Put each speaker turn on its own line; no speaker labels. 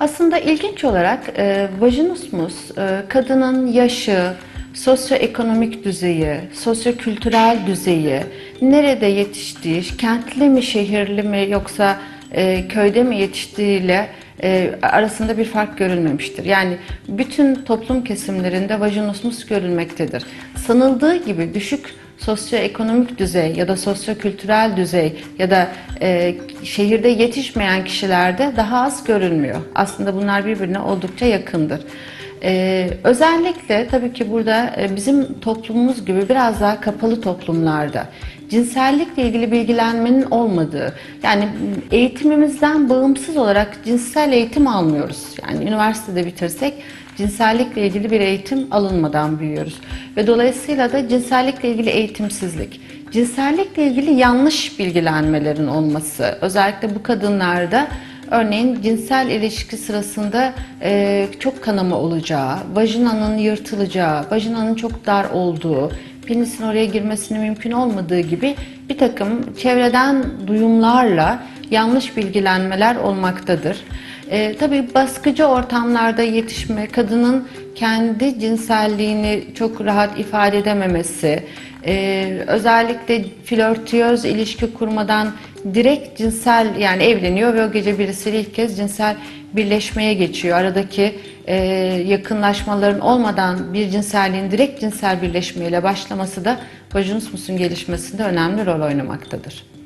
Aslında ilginç olarak e, vajinismus e, kadının yaşı, sosyoekonomik düzeyi, sosyokültürel düzeyi, nerede yetiştiği, kentli mi, şehirli mi yoksa e, köyde mi yetiştiğiyle e, arasında bir fark görülmemiştir. Yani bütün toplum kesimlerinde vajinismus görülmektedir. Sanıldığı gibi düşük sosyoekonomik düzey ya da sosyokültürel düzey ya da e, şehirde yetişmeyen kişilerde daha az görülmüyor. Aslında bunlar birbirine oldukça yakındır. Ee, özellikle tabii ki burada e, bizim toplumumuz gibi biraz daha kapalı toplumlarda cinsellikle ilgili bilgilenmenin olmadığı, yani eğitimimizden bağımsız olarak cinsel eğitim almıyoruz. Yani üniversitede bitirsek cinsellikle ilgili bir eğitim alınmadan büyüyoruz. Ve dolayısıyla da cinsellikle ilgili eğitimsizlik, cinsellikle ilgili yanlış bilgilenmelerin olması, özellikle bu kadınlarda Örneğin cinsel ilişki sırasında e, çok kanama olacağı, vajinanın yırtılacağı, vajinanın çok dar olduğu, penisin oraya girmesinin mümkün olmadığı gibi bir takım çevreden duyumlarla yanlış bilgilenmeler olmaktadır. E, tabii baskıcı ortamlarda yetişme, kadının kendi cinselliğini çok rahat ifade edememesi, e, özellikle flörtiyöz ilişki kurmadan direkt cinsel yani evleniyor ve o gece birisiyle ilk kez cinsel birleşmeye geçiyor. Aradaki e, yakınlaşmaların olmadan bir cinselliğin direkt cinsel birleşmeyle başlaması da vajinismusun gelişmesinde önemli rol oynamaktadır.